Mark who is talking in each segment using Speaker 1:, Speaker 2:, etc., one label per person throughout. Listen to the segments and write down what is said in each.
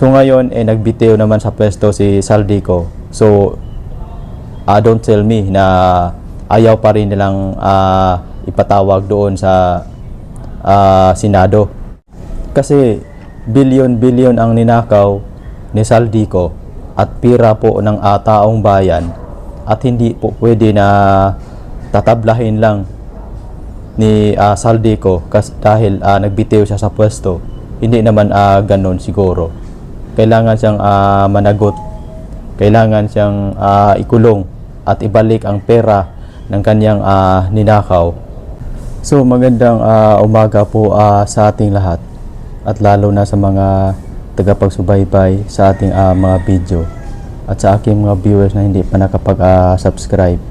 Speaker 1: So ngayon, eh, nagbitiw naman sa pwesto si Saldico. So, ah, don't tell me na ayaw pa rin nilang ah, ipatawag doon sa ah, Senado. Kasi bilyon-bilyon ang ninakaw ni Saldico at pira po ng ah, taong bayan at hindi po pwede na tatablahin lang ni ah, Saldico kas dahil ah, nagbitiw siya sa pwesto. Hindi naman ah, ganon siguro. Kailangan siyang ah, managot. Kailangan siyang ah, ikulong at ibalik ang pera ng kanyang ah, ninakaw. So magandang ah, umaga po ah, sa ating lahat at lalo na sa mga tagapagsubaybay sa ating ah, mga video at sa aking mga viewers na hindi pa nakapag-subscribe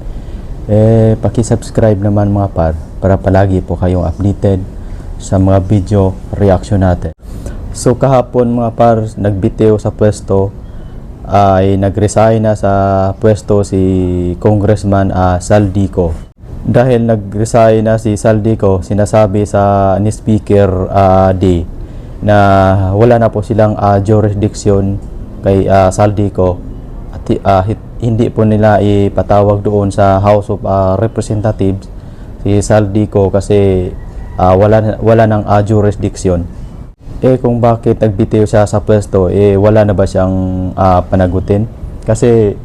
Speaker 1: eh paki-subscribe naman mga par para palagi po kayong updated sa mga video reaction natin. So kahapon mga par nagbitiw sa pwesto ay nagresign na sa pwesto si Congressman ah, Saldico. Dahil nagresign na si Saldico, sinasabi sa ni Speaker ah, D na wala na po silang ah, jurisdiction kay ah, Saldico at hit- hindi po nila ipatawag doon sa House of ah, Representatives si Saldico kasi ah, wala wala ng ah, jurisdiction. Eh kung bakit nagbitiw siya sa pwesto, eh wala na ba siyang ah, panagutin? Kasi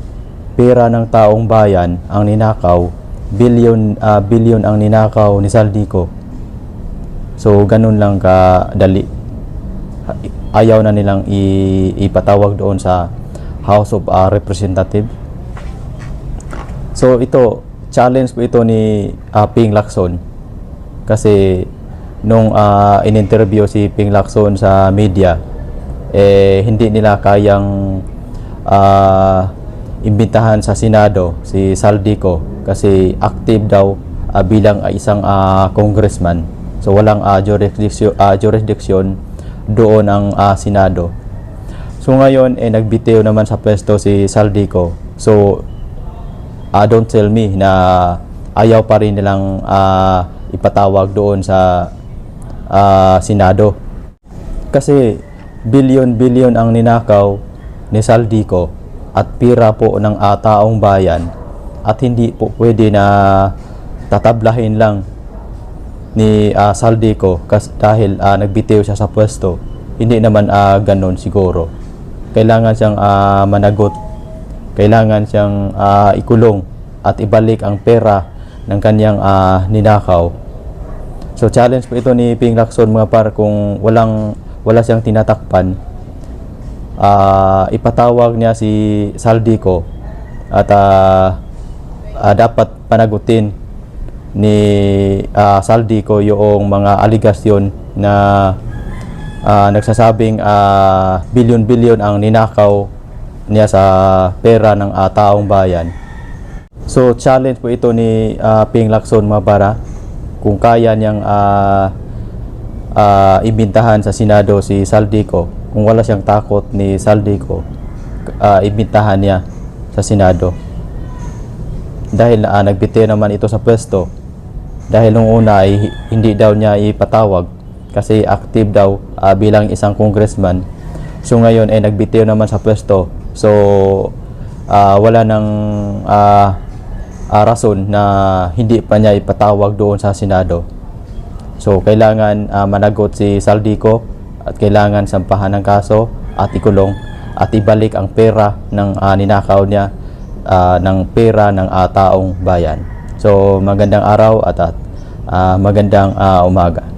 Speaker 1: pera ng taong bayan ang ninakaw, billion ah, billion ang ninakaw ni Saldico. So ganun lang kadali. Ayaw na nilang ipatawag doon sa House of ah, Representatives. So ito, challenge po ito ni ah, Ping Lacson. Kasi nung ah, in-interview si Ping Lacson sa media, eh hindi nila kayang ah, imbitahan sa Senado si Saldico kasi active daw ah, bilang isang ah, congressman. So walang ah, jurisdiction, ah, jurisdiction doon ang ah, Senado. So ngayon eh nagbitiw naman sa pwesto si Saldico. So ah, don't tell me na ayaw pa rin nilang ah, ipatawag doon sa ah, Senado. Kasi bilyon-bilyon ang ninakaw ni Saldico at pira po ng ah, taong bayan at hindi po pwede na tatablahin lang ni ah, Saldico kas dahil ah, nagbitiw siya sa pwesto. Hindi naman ah, ganon siguro. Kailangan siyang ah, managot. Kailangan siyang ah, ikulong at ibalik ang pera ng kanyang ah, ninakaw. So challenge po ito ni Ping Lacson mga par kung walang wala siyang tinatakpan ah, ipatawag niya si Saldico at ah, ah, dapat panagutin ni ah, Saldico yung mga aligasyon na ah, nagsasabing ah, bilyon-bilyon ang ninakaw niya sa pera ng ah, taong bayan. So challenge po ito ni ah, Ping Lacson Mabara kung kaya niyang ah, ah, imbintahan sa Senado si Saldico kung wala siyang takot ni Saldico ah, imbintahan niya sa Senado. Dahil uh, nagbitiw naman ito sa pwesto. Dahil nung una ay hi- hindi daw niya ipatawag kasi active daw ah, bilang isang congressman. So ngayon ay nagbitiw naman sa pwesto. So ah, wala nang ah, ah, rason na hindi pa niya ipatawag doon sa Senado So kailangan ah, managot si Saldico at kailangan sampahan ng kaso at ikulong at ibalik ang pera ng ah, ninakaw niya ah, ng pera ng ah, taong bayan. So magandang araw at, ah, magandang ah, umaga.